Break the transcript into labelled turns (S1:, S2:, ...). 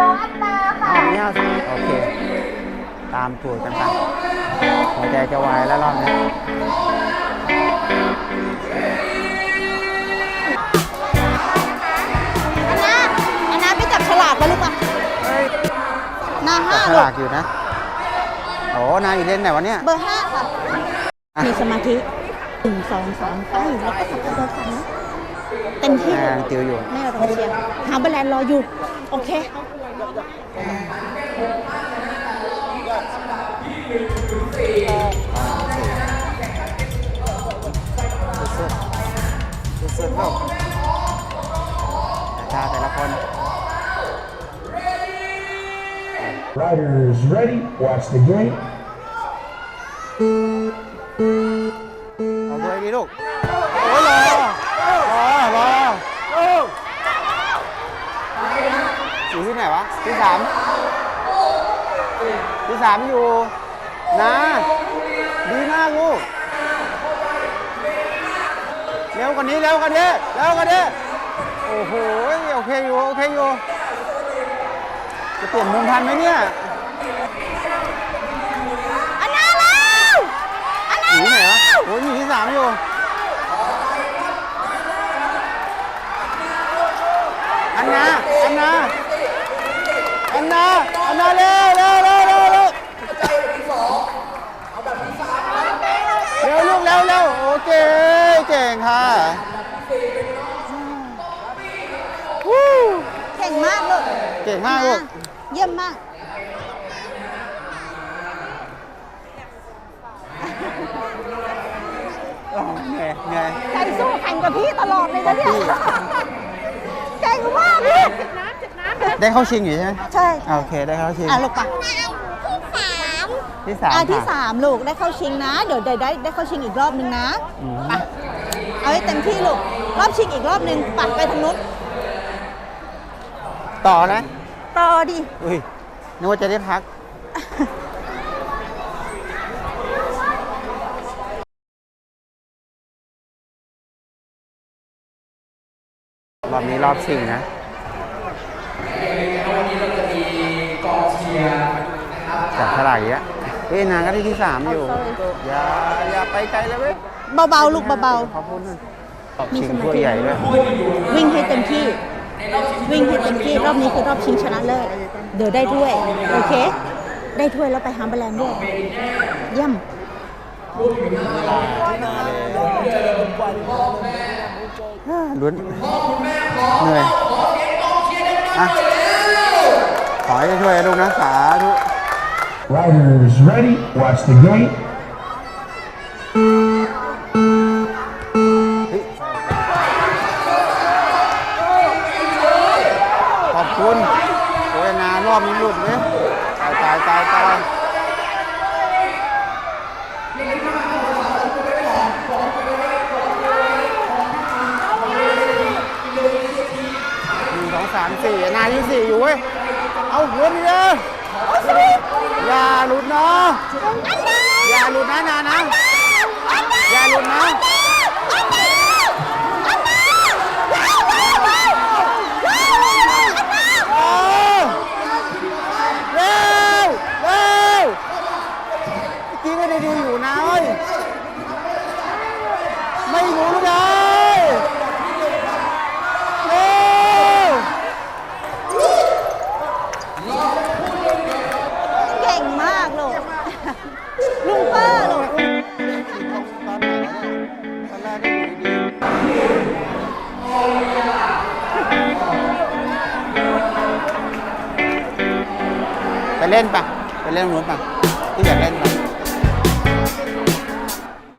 S1: น้องอันนาค่ะ
S2: เอาเนี่ยโอเค ตามถูกกันไปหัวใจจะวายแล้วรอบนี้
S3: อันนาอันนาไปจับฉลากไปลูกอะหน้า
S2: จั
S3: ห้า
S2: บฉ
S3: ลู
S2: ลากกอยู่นะโอ้นายอยู่เล่นไหนวะเนี่ย
S3: เบอร์ห้าค่ะ
S2: อะ
S3: มีสมาธิหนึ่งสองสามไปแล้วก็ขับไปเบอร์สามนะเต็มที่
S2: นายกำลังติวอยู่
S3: แม่เราเชียร์หาเบอร์แลนด์รออยู่ โอเค
S2: สุดๆสุดๆลูกตาแต่ละคน
S4: Riders ready, watch the gate.
S2: เอาตัวดีลูก โอ้ยรอรอรออยู่ที่ไห นวะที่สามที่สามอยู่นะดีมากลูกเร็วกว่านี้เร็วกว่านี้เร็วกว่านี้โอ้โหโอเคอยู่โอเคอยู่จะเปลี่ยนมุมทันไหมเนี่ย
S3: อันนาแล้วอันนา
S2: อยู่ที่ไหน
S3: แล้วะ
S2: โอ้ยอยู่ที่สามอยู่อันนาอันนา อันนา อันนาเร็วเร็วเร็วเร็วเร็วเร็วลูกเร็วเร็วโอเค เก่งค่ะวู้
S3: เก่งมากลูก
S2: เก่งมากลูก
S3: เยี่ยมมาก
S2: อ๋อเหนื่อยเหนื่อย
S3: ใจสู้แข่งกับพี่ตลอดเลยนะเนี่ยเก่งมากลูก
S2: ได้เข้าชิงอยู่ใช่ไหม
S3: ใช่
S2: อ่าโอเคได้เข้าชิง
S3: อะลูกปะ
S2: ที่สาม
S3: อะที่
S2: ค่ะ
S3: สามลูกได้เข้าชิงนะ เดี๋ยวได้ได้ได้เข้าชิงอีกรอบนึงนะ
S2: อืม
S3: ไปเอาให้เต็มที่ลูกรอบชิงอีกรอบนึงปัดไปทางนู้น
S2: ต่อนะ
S3: ต่อดิ
S2: อุ้ยนึกว่าจะได้พัก รอบนี้รอบชิงนะ จับฉลากอีกแล้วเฮ้ยนางก็ได้ที่สามอยู่ อย่าอย่าไปไกลเลยเว้ย
S3: เบาๆลูกเบา
S2: ขอบคุณนะรอบชิงถ้วยใหญ่ด้วย
S3: ๆวิ่งให้เต็มที่ วิ่งให้เต็มที่รอบนี้คือรอบชิงชนะเลิศเดี๋ยวได้ถ้วย โอเค ได้ถ้วยแล้วไปหาแบรนด์ด้วยเยี่ยม
S2: ลุ้นเหนื่อย อะขอให้ช่วยลูกนะสาธุ
S4: Riders ready, watch the gate.
S2: ขอบคุณโอ้ยนารอบนี้หลุดเลยตายตายตายตายหนึ่งสองสามสี่นาที่สี่อยู่เว้ย เอาหัวนี่เลยอย่าหลุดนะอย่าหลุดนะนานะอย่าหลุดนะเร็วเร็วเร็วเมื่อกี้ก็ได้ดูอยู่นะเว้ยไม่รู้เลย เล่นปะไปเล่นนู้นปะที่อยากเล่นปะ